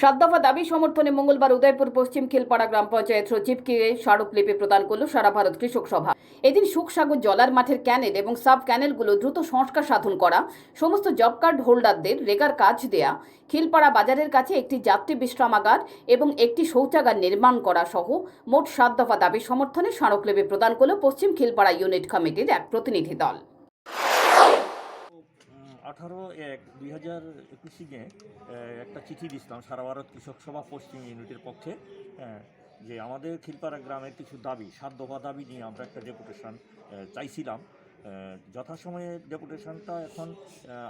সাত দফা দাবি, সমর্থনে মঙ্গলবার উদয়পুর পশ্চিম খিলপাড়া গ্রাম পঞ্চায়েত সচিবকে স্মারকলিপি প্রদান করল সারা ভারত কৃষক সভা। এদিন সুখসাগর জলার মাঠের ক্যানেল এবং সাব ক্যানেলগুলো দ্রুত সংস্কার সাধন করা, সমস্ত জব কার্ড হোল্ডারদের রেগার কাজ দেয়া, খিলপাড়া বাজারের কাছে একটি যাত্রী বিশ্রামাগার এবং একটি শৌচাগার নির্মাণ করা সহ মোট সাত দফা দাবি, সমর্থনে স্মারকলিপি প্রদান করল পশ্চিম খিলপাড়া ইউনিট কমিটির এক প্রতিনিধি দল। আঠারো এক দুই হাজার একুশে একটা চিঠি দিছিলাম সারা ভারত কৃষক সভা পশ্চিম ইউনিটের পক্ষে যে আমাদের খিলপাড়া গ্রামের কিছু দাবি, সাত দফা দাবি নিয়ে আমরা একটা ডেপুটেশন চাইছিলাম। যথাসময়ে ডেপুটেশনটা এখন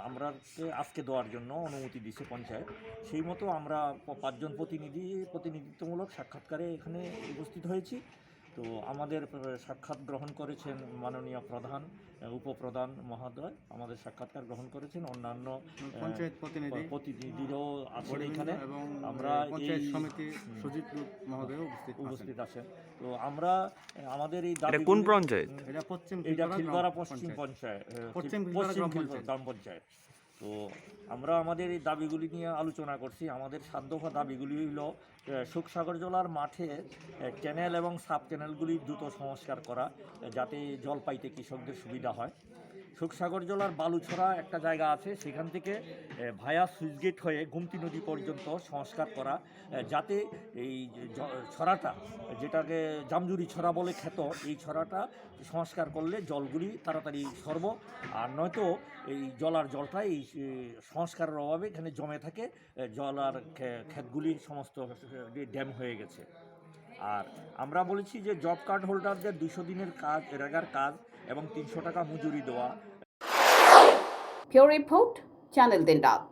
আমরা আজকে দেওয়ার জন্য অনুমতি দিছে পঞ্চায়েত। সেই মতো আমরা পাঁচজন প্রতিনিধি, প্রতিনিধিত্বমূলক সাক্ষাৎকারে এখানে উপস্থিত হয়েছি। তো আমাদের সাক্ষাৎ গ্রহণ করেছেন মাননীয় প্রধান উপপ্রধান মহোদয়। আমাদের সাক্ষাৎকার গ্রহণ করেছেন অন্যান্য পঞ্চায়েত প্রতিনিধি প্রতিনিধিরাও আছেন এখানে। এবং আমরা পঞ্চায়েত সমিতি সুজিত মহোদয় উপস্থিত উপস্থিত আছেন। তো আমরা আমাদের এই এটা কোন পঞ্চায়েত? এটা পশ্চিম এটা খিলপাড়া পশ্চিম পঞ্চায়েত। পশ্চিম গ্রাম পঞ্চায়েত। তো আমরা আমাদের এই দাবিগুলি নিয়ে আলোচনা করছি। আমাদের সাত দফা দাবিগুলি হলো সুখসাগর জলার মাঠে ক্যানেল এবং সাব ক্যানেলগুলি দ্রুত সংস্কার করা, যাতে জল পাইতে কৃষকদের সুবিধা হয়। সুখসাগর জেলার বালুছড়া একটা জায়গা আছে। সেখান থেকে ভায়া সুইচগেট হয়ে গুমতি নদী পর্যন্ত সংস্কার করা যাতে এই ছড়াটা, যেটাকে জামজুরি ছড়া বলে খ্যাত, এই ছড়াটা সংস্কার করলে জলগুলি তাড়াতাড়ি সরব। আর নয়তো এই জলার জলটা এই সংস্কারের অভাবে এখানে জমে থাকে জলার ক্ষেতগুলি সমস্ত ড্যাম হয়ে গেছে। আর আমরা বলেছি যে জব কার্ড হোল্ডারদের দুশো দিনের কাজ রেগার কাজ এবং তিনশো টাকা মজুরি দেওয়া। কেউ রিপোর্ট, চ্যানেল দিন রাত